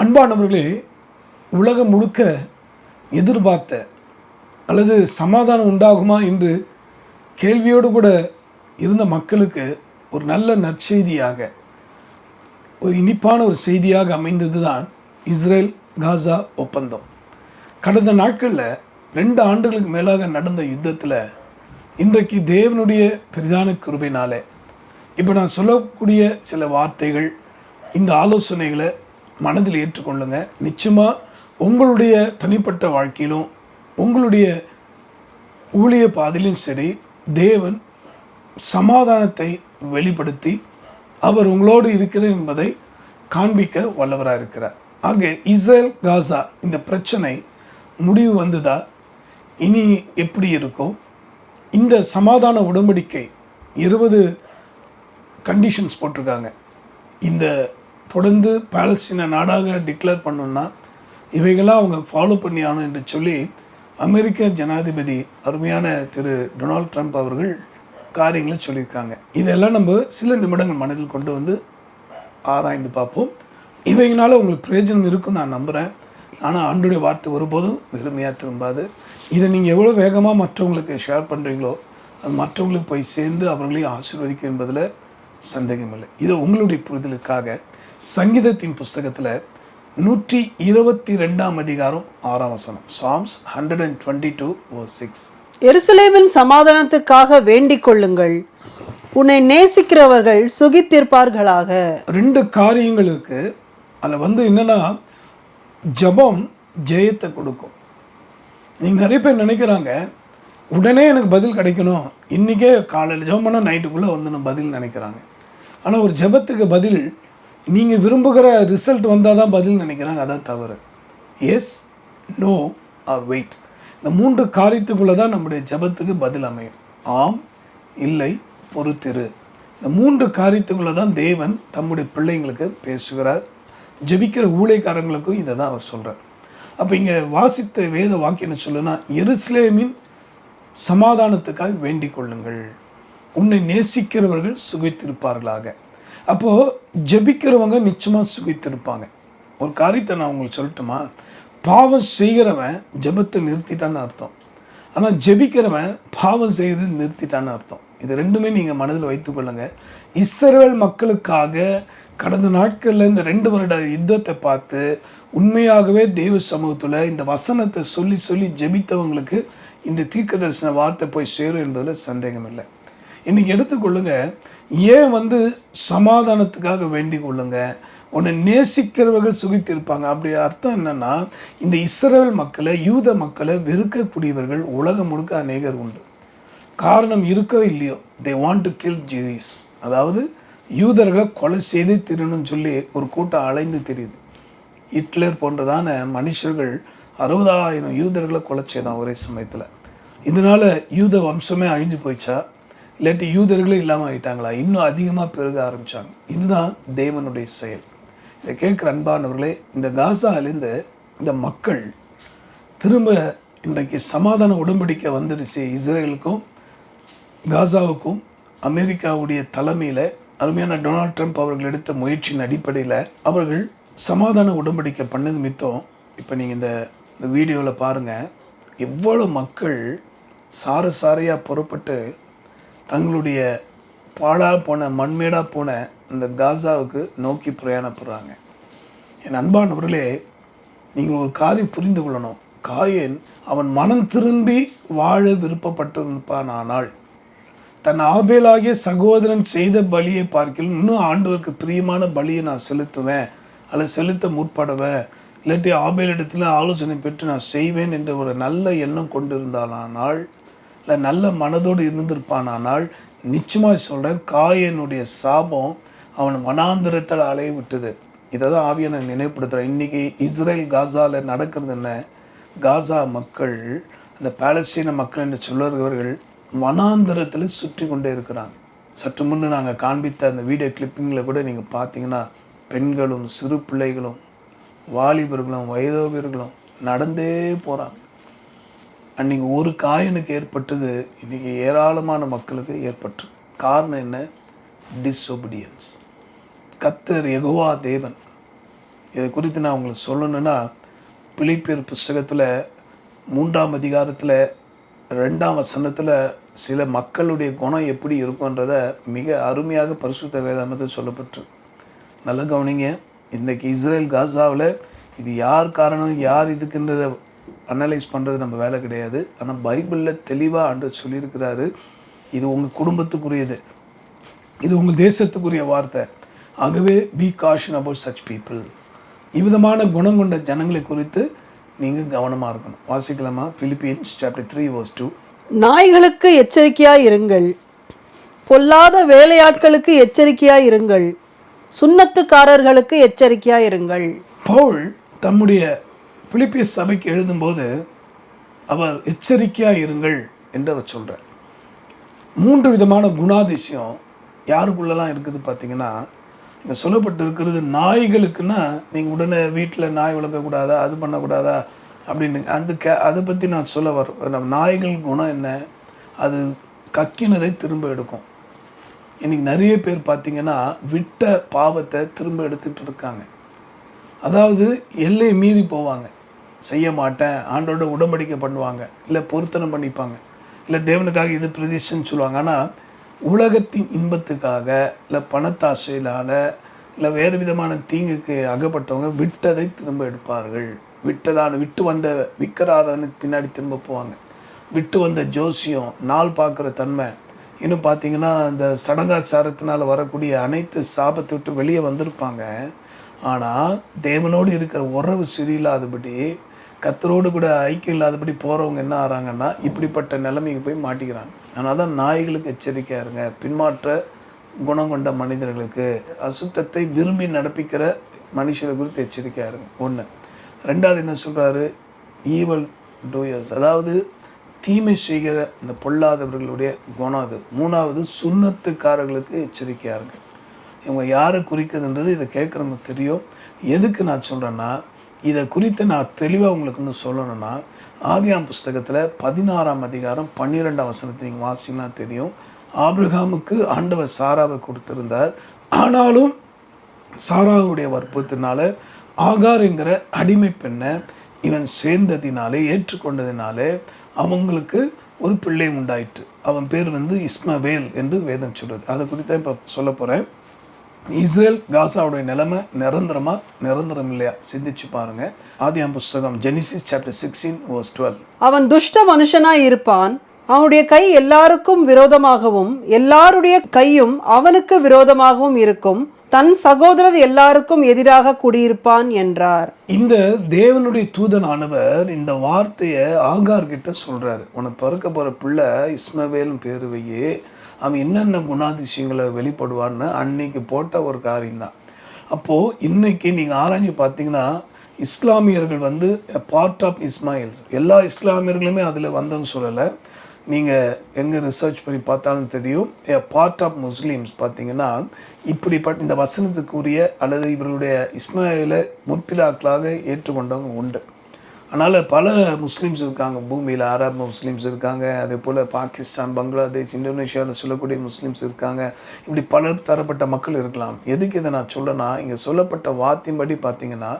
அன்பானவர்களே உலகம் முழுக்க எதிர்பார்த்த அல்லது சமாதானம் உண்டாகுமா என்று கேள்வியோடு கூட இருந்த மக்களுக்கு ஒரு நல்ல நற்செய்தியாக ஒரு இனிப்பான ஒரு செய்தியாக அமைந்தது தான் இஸ்ரேல் காசா ஒப்பந்தம். கடந்த நாட்களில் ரெண்டு ஆண்டுகளுக்கு மேலாக நடந்த யுத்தத்தில் இன்றைக்கு தேவனுடைய பெரிதான கிருபைனாலே இப்போ நான் சொல்லக்கூடிய சில வார்த்தைகள் இந்த ஆலோசனைகளை மனதில் ஏற்றுக்கொள்ளுங்க. நிச்சயமாக உங்களுடைய தனிப்பட்ட வாழ்க்கையிலும் உங்களுடைய ஊழிய பாதையிலும் சரி தேவன் சமாதானத்தை வெளிப்படுத்தி அவர் உங்களோடு இருக்கிறார் என்பதை காண்பிக்க வல்லவராக இருக்கிறார். ஆக இஸ்ரேல் காசா இந்த பிரச்சனை முடிவு வந்ததா? இனி எப்படி இருக்கும்? இந்த சமாதான உடன்படிக்கை இருபது கண்டிஷன்ஸ் போட்டிருக்காங்க. இந்த தொடர்ந்து பாலஸ்தீன நாடாக டிக்ளேர் பண்ணோம்னா இவைகளாக அவங்க ஃபாலோ பண்ணி ஆகணும் என்று சொல்லி அமெரிக்க ஜனாதிபதி அருமையான திரு டொனால்ட் ட்ரம்ப் அவர்கள் காரியங்களை சொல்லியிருக்காங்க. இதெல்லாம் நம்ம சில நிமிடங்கள் மனதில் கொண்டு வந்து ஆராய்ந்து பார்ப்போம். இவைகளால் உங்களுக்கு பிரயோஜனம் இருக்குன்னு நான் நம்புகிறேன் ஆனால் ஆண்டுடைய வார்த்தை ஒருபோதும் வெறுமையாக திரும்பாது. இதை நீங்கள் எவ்வளோ வேகமாக மற்றவங்களுக்கு ஷேர் பண்ணுறீங்களோ அது மற்றவங்களுக்கு போய் சேர்ந்து அவர்களையும் ஆசீர்வதிக்கும் என்பதில் சந்தேகமில்லை. இது உங்களுடைய புரிதலுக்காக. சங்கீதத்தின் புஸ்தகத்தில் நூற்றி இருபத்தி ரெண்டாம் அதிகாரம் ஆறாம் வசனம் Psalms hundred and twenty two o six எருசலேமின் சமாதானத்துக்காக வேண்டிக் கொள்ளுங்கள். உன்னை நேசிக்கிறவர்கள் சுகித்திருப்பார்களாக. ரெண்டு காரியங்களுக்கு அதில் வந்து என்னென்னா ஜெபம் ஜெயத்தை கொடுக்கும். நீங்கள் நிறைய பேர் நினைக்கிறாங்க உடனே எனக்கு பதில் கிடைக்கணும். இன்றைக்கே காலையில் ஜெபம் பண்ணால் நைட்டுக்குள்ளே வந்து நான் பதில் நினைக்கிறாங்க. ஆனால் ஒரு ஜெபத்துக்கு பதில் நீங்கள் விரும்புகிற ரிசல்ட் வந்தால் தான் பதில் நினைக்கிறாங்க அதான் தவறு. எஸ் நோ ஆர் வெயிட் இந்த மூன்று காரியத்துக்குள்ளே தான் நம்முடைய ஜெபத்துக்கு பதில் அமையும். ஆம் இல்லை பொறுத்திரு. இந்த மூன்று காரியத்துக்குள்ளே தான் தேவன் தம்முடைய பிள்ளைங்களுக்கு பேசுகிறார். ஜெபிக்கிற ஊழியக்காரங்களுக்கும் இதை தான் அவர் சொல்கிறார் அப்போ இங்கே வாசித்த வேத வாக்கியம் என்ன சொல்லுன்னா எருசலேமின் சமாதானத்துக்காக வேண்டிக் கொள்ளுங்கள். உன்னை நேசிக்கிறவர்கள் சுகித்திருப்பார்களாக. அப்போது ஜெபிக்கிறவங்க நிச்சயமாக சுகித்திருப்பாங்க. ஒரு காரியத்தை நான் உங்களுக்கு சொல்லட்டுமா? பாவம் செய்கிறவன் ஜெபத்தை நிறுத்திட்டான்னு அர்த்தம். ஆனால் ஜெபிக்கிறவன் பாவம் செய்து நிறுத்திட்டான்னு அர்த்தம். இது ரெண்டுமே நீங்கள் மனதில் வைத்துக்கொள்ளுங்க இஸ்ரேல் மக்களுக்காக கடந்த நாட்களில் இந்த ரெண்டு வருட யுத்தத்தை பார்த்து உண்மையாகவே தெய்வ சமூகத்தில் இந்த வசனத்தை சொல்லி சொல்லி ஜெபித்தவங்களுக்கு இந்த தீர்க்க தரிசன வார்த்தை போய் சேரும் என்பதில் சந்தேகம் இல்லை இன்னைக்கு எடுத்துக்கொள்ளுங்க. ஏன் வந்து சமாதானத்துக்காக வேண்டிக் கொள்ளுங்க? உன்னை நேசிக்கிறவர்கள் சுகித்திருப்பாங்க. அப்படி அர்த்தம் என்னன்னா இந்த இஸ்ரேல் மக்களை யூத மக்களை வெறுக்கக்கூடியவர்கள் உலகம் முழுக்க அநேகர் உண்டு. காரணம் இருக்கோ இல்லையோ? They want to kill Jews அதாவது யூதர்களை கொலை செய்து திருணும்னு சொல்லி ஒரு கூட்டம் அலைந்து தெரியுது. ஹிட்லர் போன்றதான மனுஷர்கள் அறுபதாயிரம் யூதர்களை கொலை செய்தான் ஒரே சமயத்தில். இதனால் யூத வம்சமே அழிஞ்சு போயிச்சா இல்லாட்டி யூதர்களே இல்லாமல் ஆகிட்டாங்களா இன்னும் அதிகமாக பெருக ஆரம்பித்தாங்க இதுதான் தேவனுடைய செயல். இதை கேட்குற அன்பானவர்களே இந்த காசாலேருந்து இந்த மக்கள் திரும்ப இன்றைக்கு சமாதான உடன்படிக்கை வந்துடுச்சு இஸ்ரேலுக்கும் காசாவுக்கும் அமெரிக்காவுடைய தலைமையில். அருமையான டொனால்ட் ட்ரம்ப் அவர்கள் எடுத்த முயற்சியின் அடிப்படையில் அவர்கள் சமாதான உடன்படிக்கை பண்ணது மித்தம். இப்போ நீங்கள் இந்த இந்த வீடியோவில் பாருங்கள் எவ்வளோ மக்கள் சார சாரையாக புறப்பட்டு தங்களுடைய பாழாக போன மண்மேடாக போன இந்த காசாவுக்கு நோக்கி பிரயாணப்படுறாங்க. என் அன்பானவர்களே நீங்கள் ஒரு காரியம் புரிந்து கொள்ளணும். காயன் அவன் மனம் திரும்பி வாழ விருப்பப்பட்டிருப்பான் ஆனால் தன் ஆபேலாகிய சகோதரன் செய்த பலியை பார்க்கலும் இன்னும் ஆண்டவருக்கு பிரியமான பலியை நான் செலுத்துவேன். அல்லது செலுத்த முற்படுவேன் இல்லாட்டி ஆபேலிடத்தில் ஆலோசனை பெற்று நான் செய்வேன் என்ற ஒரு நல்ல எண்ணம் கொண்டிருந்தானால் இல்லை நல்ல மனதோடு இருந்திருப்பானானால் நிச்சயமாக சொல்கிறேன் காயனுடைய சாபம் அவன் வனாந்திரத்தில் அலைய விட்டது. இதை தான் ஆவியை நான் நினைவுபடுத்துகிறேன் இன்றைக்கி இஸ்ரேல் காசாவில் நடக்கிறது என்ன? காசா மக்கள் அந்த பாலஸ்தீன மக்கள் என்று சொல்லுறவர்கள் வனாந்திரத்தில் சுற்றி கொண்டே இருக்கிறாங்க. சற்று முன்னே நாங்கள் காண்பித்த அந்த வீடியோ கிளிப்பிங்கில் கூட நீங்கள் பார்த்தீங்கன்னா பெண்களும் சிறு பிள்ளைகளும் வாலிபர்களும் வயதோபியர்களும் நடந்தே போகிறாங்க அன்றைக்கி ஒரு காயனுக்கு ஏற்பட்டது இன்றைக்கி ஏராளமான மக்களுக்கு ஏற்பட்டு. காரணம் என்ன? டிஸ்ஒபீடியன்ஸ் கத்தர் எகுவா தேவன். இதை குறித்து நான் உங்களுக்கு சொல்லணுன்னா பிலிப்பியர் புஸ்தகத்தில் மூன்றாம் அதிகாரத்தில் ரெண்டாம் வசனத்தில் சில மக்களுடைய குணம் எப்படி இருக்குன்றத மிக அருமையாக பரிசுத்த வேதாமத்தில் சொல்லப்பட்டு. நல்ல கவனிங்க. இன்றைக்கி இஸ்ரேல் காசாவில் இது யார் காரணம் யார் இதுக்குன்ற அனலைஸ் பண்ணுறது நம்ம வேலை கிடையாது. ஆனால் பைபிளில் தெளிவாக ஆண்டு சொல்லியிருக்கிறாரு இது உங்கள் குடும்பத்துக்குரியது. இது உங்கள் தேசத்துக்குரிய வார்த்தை. ஆகவே be caution about such people இவ்விதமான குணம் கொண்ட ஜனங்களை குறித்து நீங்கள் கவனமாக இருக்கணும். வாசிக்கலாமா? Philippians chapter three verse two நாய்களுக்கு எச்சரிக்கையாய் இருங்கள். பொல்லாத வேலையாட்களுக்கு எச்சரிக்கையாய் இருங்கள். சுண்ணத்துக்காரர்களுக்கு எச்சரிக்கையாய் இருங்கள். பவுல் தம்முடைய பிலிப்பிய சபைக்கு எழுதும்போது அவர் எச்சரிக்கையாக இருங்கள் என்று அவர் சொல்கிறார் மூன்று விதமான குணாதிசயம் யாருக்குள்ளெல்லாம் இருக்குது பார்த்தீங்கன்னா இங்கே சொல்லப்பட்டு இருக்கிறது நாய்களுக்குன்னா நீங்கள் உடனே வீட்டில் நாய் வளர்க்கக்கூடாதா அது பண்ணக்கூடாதா அப்படின்னு. அந்த கே அதை பற்றி நான் சொல்ல வர நம்ம நாய்கள் குணம் என்ன? அது கக்கினதை திரும்ப எடுக்கும். இன்றைக்கி நிறைய பேர் பார்த்தீங்கன்னா விட்ட பாவத்தை திரும்ப எடுத்துகிட்டு இருக்காங்க. அதாவது எல்லையை மீறி போவாங்க. செய்ய மாட்டேன் ஆண்டோட உடம்படிக்கை பண்ணுவாங்க இல்லை பொருத்தனம் பண்ணிப்பாங்க இல்லை தேவனுக்காக இது பிரதிஷ்டன்னு சொல்லுவாங்க. ஆனால் உலகத்தின் இன்பத்துக்காக இல்லை பணத்தாசையினால் இல்லை வேறு விதமான தீங்குக்கு அகப்பட்டவங்க விட்டதை திரும்ப எடுப்பார்கள். விட்டதான விட்டு வந்த விக்கராதனுக்கு பின்னாடி திரும்ப போவாங்க. விட்டு வந்த ஜோசியம் நாள் பார்க்குற தன்மை. இன்னும் பார்த்தீங்கன்னா இந்த சடங்காச்சாரத்தினால் வரக்கூடிய அனைத்து சாபத்தை விட்டு வெளியே வந்திருப்பாங்க. ஆனால் தேவனோடு இருக்கிற உறவு சரியில்லாதபடி கத்தரோடு கூட ஐக்கியம் இல்லாதபடி போகிறவங்க என்ன ஆகிறாங்கன்னா இப்படிப்பட்ட நிலைமைக்கு போய் மாட்டிக்கிறாங்க. அதனால தான் நாய்களுக்கு எச்சரிக்கையாக இருங்க. பின்மாற்ற குணம் கொண்ட மனிதர்களுக்கு அசுத்தத்தை விரும்பி நடப்பிக்கிற மனுஷரை குறித்து எச்சரிக்கையாக இருங்க. ஒன்று ரெண்டாவது என்ன சொல்கிறாரு ஈவல் டூயர்ஸ் அதாவது தீமை செய்கிற இந்த பொல்லாதவர்களுடைய குணம் அது. மூணாவது சுண்ணத்துக்காரர்களுக்கு எச்சரிக்கையாக இருங்க. இவங்க யாரை குறிக்குதுன்றது இதை கேட்குறவங்க தெரியும். எதுக்கு நான் சொல்கிறேன்னா இதை குறித்து நான் தெளிவாக உங்களுக்கு இன்னும் சொல்லணும்னா ஆதியாம் புஸ்தகத்தில் பதினாறாம் அதிகாரம் பன்னிரெண்டாம் வசனத்தை நீங்கள் வாசிங்கன்னா தெரியும். ஆபிரகாமுக்கு ஆண்டவர் சாராவை கொடுத்திருந்தார். ஆனாலும் சாராவுடைய வற்புறுத்தினால ஆகாருங்கிற அடிமை பெண்ணை இவன் சேர்ந்ததினாலே ஏற்றுக்கொண்டதினாலே அவங்களுக்கு ஒரு பிள்ளை உண்டாயிற்று. அவன் பேர் வந்து இஸ்மவேல் என்று வேதம் சொல்கிறது அதை குறித்து இப்போ சொல்ல போகிறேன் இஸ்ரேல் காசாவுடைய நிலைமை நிரந்தரமா நிரந்தரம் இல்லையா சிந்திச்சு பாருங்க. ஆதியாம் புஸ்தகம் Genesis chapter sixteen verse twelve அவன் துஷ்ட மனுஷனாய் இருப்பான். அவனுடைய கை எல்லாருக்கும் விரோதமாகவும் எல்லாருடைய கையும் அவனுக்கு விரோதமாகவும் இருக்கும். தன் சகோதரர் எல்லாருக்கும் எதிராக குடியிருப்பான் என்றார். இந்த தேவனுடைய தூதனானவர் இந்த வார்த்தையை ஆகார் கிட்ட சொல்றாரு. உனக்கு பிறக்க போற பிள்ளை இஸ்மவேலும் பேரு வையே. அவன் என்னென்ன குணாதிசயங்களை வெளிப்படுவான்னு அன்னைக்கு போட்ட ஒரு காரியம்தான். அப்போது இன்னைக்கு நீங்கள் ஆராய்ஞ்சு பார்த்தீங்கன்னா இஸ்லாமியர்கள் வந்து பார்ட் ஆஃப் இஸ்மாயில்ஸ் எல்லா இஸ்லாமியர்களுமே அதில் வந்தோன்னு சொல்லலை. நீங்கள் எங்கே ரிசர்ச் பண்ணி பார்த்தாலும் தெரியும். பார்ட் ஆஃப் முஸ்லீம்ஸ் பார்த்தீங்கன்னா இப்படிப்பட்ட இந்த வசனத்துக்குரிய அல்லது இவருடைய இஸ்மாயிலை முற்பிலாக்களாக ஏற்றுக்கொண்டவங்க உண்டு. அதனால் பல முஸ்லீம்ஸ் இருக்காங்க. பூமியில் அரப் முஸ்லீம்ஸ் இருக்காங்க. அதே போல் பாகிஸ்தான் பங்களாதேஷ் இந்தோனேஷியாவில் சொல்லக்கூடிய முஸ்லீம்ஸ் இருக்காங்க. இப்படி பல தரப்பட்ட மக்கள் இருக்கலாம். எதுக்கு இதை நான் சொல்லனா இங்கே சொல்லப்பட்ட வார்த்தையின்படி பார்த்தீங்கன்னா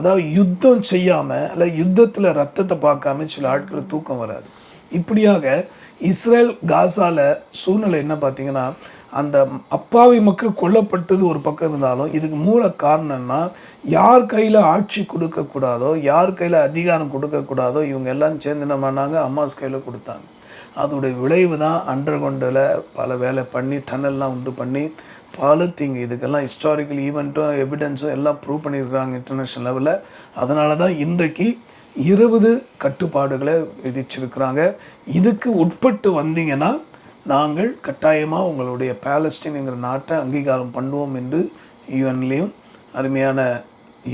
அதாவது யுத்தம் செய்யாமல் அல்ல யுத்தத்தில் ரத்தத்தை பார்க்காம சில ஆட்கள் தூக்கம் வராது. இப்படியாக இஸ்ரேல் காசால சூழ்நிலை என்ன பார்த்தீங்கன்னா அந்த அப்பாவி மக்கள் கொல்லப்பட்டது ஒரு பக்கம் இருந்தாலும் இதுக்கு மூல காரணம்னா யார் கையில் ஆட்சி கொடுக்கக்கூடாதோ யார் கையில் அதிகாரம் கொடுக்கக்கூடாதோ இவங்க எல்லாம் சேர்ந்து என்ன பண்ணாங்க? அம்மாஸ் கையில் கொடுத்தாங்க. அதோடைய விளைவு தான் அண்டர் கொண்டில் பல வேலை பண்ணி டனல்லாம் உண்டு பண்ணி பாலத்தீங்க தீங்கு இதுக்கெல்லாம் ஹிஸ்டாரிக்கல் ஈவெண்ட்டும் எவிடன்ஸும் எல்லாம் ப்ரூவ் பண்ணியிருக்காங்க இன்டர்நேஷ்னல் லெவலில் அதனால தான் இன்றைக்கு இருபது கட்டுப்பாடுகளை விதிச்சிருக்கிறாங்க. இதுக்கு உட்பட்டு வந்தீங்கன்னா நாங்கள் கட்டாயமாக உங்களுடைய பேலஸ்டீன்கிற நாட்டை அங்கீகாரம் பண்ணுவோம் என்று யூஎன்லேயும் அருமையான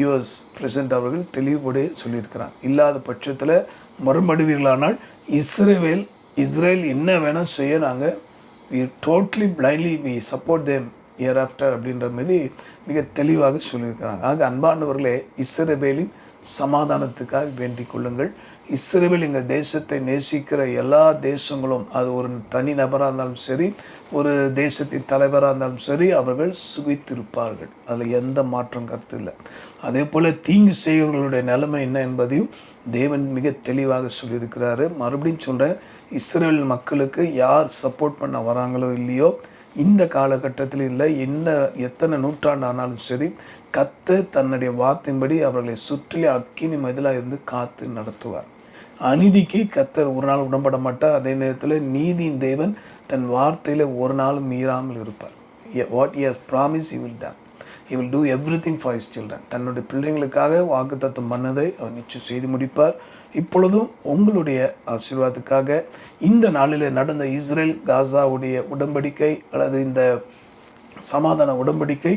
யுஎஸ் பிரசிடென்ட் அவர்கள் தெளிவுபடி சொல்லியிருக்கிறாங்க இல்லாத பட்சத்தில் மறுமடுவீர்களானால் இஸ்ரேவேல் இஸ்ரேல் என்ன வேணால் செய்ய நாங்கள் we totally blindly we support them year after அப்படின்ற மாதிரி மிக தெளிவாக சொல்லியிருக்கிறாங்க. ஆக அன்பானவர்களே இஸ்ரேவேலின் சமாதானத்துக்காக வேண்டிக் கொள்ளுங்கள். இஸ்ரேவில் எங்கள் தேசத்தை நேசிக்கிற எல்லா தேசங்களும் அது ஒரு தனி நபராக இருந்தாலும் சரி ஒரு தேசத்தின் தலைவராக இருந்தாலும் சரி அவர்கள் சுவித்திருப்பார்கள். அதில் எந்த மாற்றம் கருத்து இல்லை அதே போல் தீங்கு செய்வர்களுடைய நிலைமை என்ன என்பதையும் தேவன் மிக தெளிவாக சொல்லியிருக்கிறாரு. மறுபடியும் சொல்கிறேன் இஸ்ரேல் மக்களுக்கு யார் சப்போர்ட் பண்ண வராங்களோ இல்லையோ இந்த காலகட்டத்தில் இல்லை என்ன எத்தனை நூற்றாண்டு ஆனாலும் சரி கத்து தன்னுடைய வார்த்தையின்படி அவர்களை சுற்றி அக்கினி மதிலாக இருந்து காத்து நடத்துவார். அநீதிக்கு கத்தர் ஒரு நாள் உடம்பட மாட்டார். அதே நேரத்தில் நீதியின் தேவன் தன் வார்த்தையில் ஒரு நாளும் மீறாமல் இருப்பார். What is promise you will done will do every thing for is children தன்னுடைய பிள்ளைங்களுக்காக வாக்குத்தத்தம் பண்ணதை அவர் நிச்சயம் செய்து முடிப்பார். இப்பொழுதும் உங்களுடைய ஆசீர்வாதத்துக்காக இந்த நாளில் நடந்த இஸ்ரேல் காசாவுடைய உடன்படிக்கை அல்லது இந்த சமாதான உடன்படிக்கை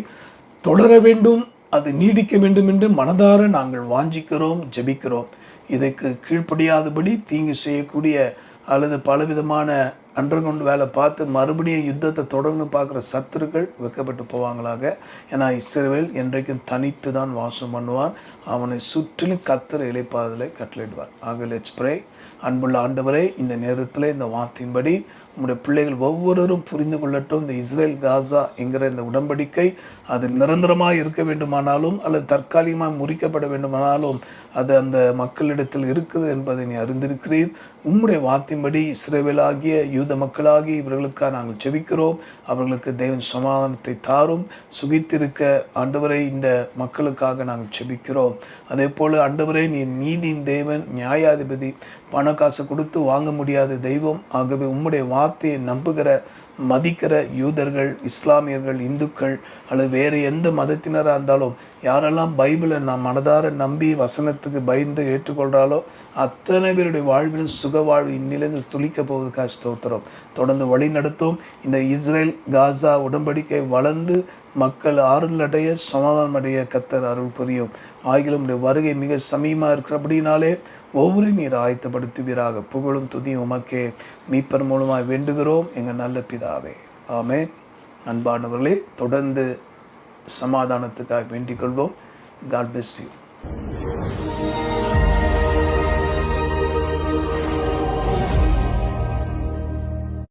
தொடர வேண்டும் அது நீடிக்க வேண்டும் என்று மனதார நாங்கள் வாஞ்சிக்கிறோம் ஜெபிக்கிறோம். இதற்கு கீழ்ப்படியாதபடி தீங்கு செய்யக்கூடிய அல்லது பலவிதமான அண்டர்கிரவுண்ட் வேலை பார்த்து மறுபடியும் யுத்தத்தை தொடர்ந்து பார்க்குற சத்துருக்கள் வைக்கப்பட்டு போவாங்களாக. ஏன்னா இஸ்ரேல் என்றைக்கும் தனித்து தான் வாசம் பண்ணுவான். அவனை சுற்றிலும் கத்தர் இழைப்பாதலை கட்டளிடுவார் ஆக லெட்ஸ் ப்ரே அன்புள்ள ஆண்டவரே இந்த நேரத்தில் இந்த வார்த்தையின்படி உங்களுடைய பிள்ளைகள் ஒவ்வொருவரும் புரிந்து கொள்ளட்டும். இந்த இஸ்ரேல் காசா என்கிற இந்த உடன்படிக்கை அது நிரந்தரமாக இருக்க வேண்டுமானாலும் அல்லது தற்காலிகமாக முறிக்கப்பட வேண்டுமானாலும் அது அந்த மக்களிடத்தில் இருக்குது என்பதை நீ அறிந்திருக்கிறீர். உம்முடைய வார்த்தையின்படி இஸ்ரேவேலாகிய யூத மக்களாகி இவர்களுக்காக நாங்கள் செபிக்கிறோம் அவர்களுக்கு தேவன் சமாதானத்தை தாரும். சுகித்திருக்க ஆண்டவரை இந்த மக்களுக்காக நாங்கள் செபிக்கிறோம் அதே போல் ஆண்டவரே நீ நீதியின் தேவன் நியாயாதிபதி பண காசு கொடுத்து வாங்க முடியாத தெய்வம். ஆகவே உம்முடைய வார்த்தையை நம்புகிற மதிக்கிற யூதர்கள் இஸ்லாமியர்கள் இந்துக்கள் அல்லது வேறு எந்த மதத்தினராக இருந்தாலும் யாரெல்லாம் பைபிளை நாம் மனதார நம்பி வசனத்துக்கு பயந்து ஏற்றுக்கொள்கிறாலோ அத்தனை பேருடைய வாழ்விலும் சுக வாழ்வு இன்னிலிருந்து துளிக்க போவதுக்காக ஸ்தோத்திரம். தொடர்ந்து வழி நடத்தும் இந்த இஸ்ரேல் காசா உடன்படிக்கை வளர்ந்து மக்கள் ஆறுதல் அடைய சமாதானம் அடைய கத்தர் அருள் புரியும். ஆகிலும் உடைய வருகை மிக சமீபமாக இருக்கிறபடினாலே ஒவ்வொரு நீர் ஆயத்தப்படுத்துவீராக. புகழும் துதியும் உமக்கே. மீட்பர் மூலமாக வேண்டுகிறோம் எங்கள் நல்ல பிதாவே. ஆமே அன்பானவர்களே தொடர்ந்து சமாதானத்துக்காக வேண்டிக் கொள்வோம். God bless you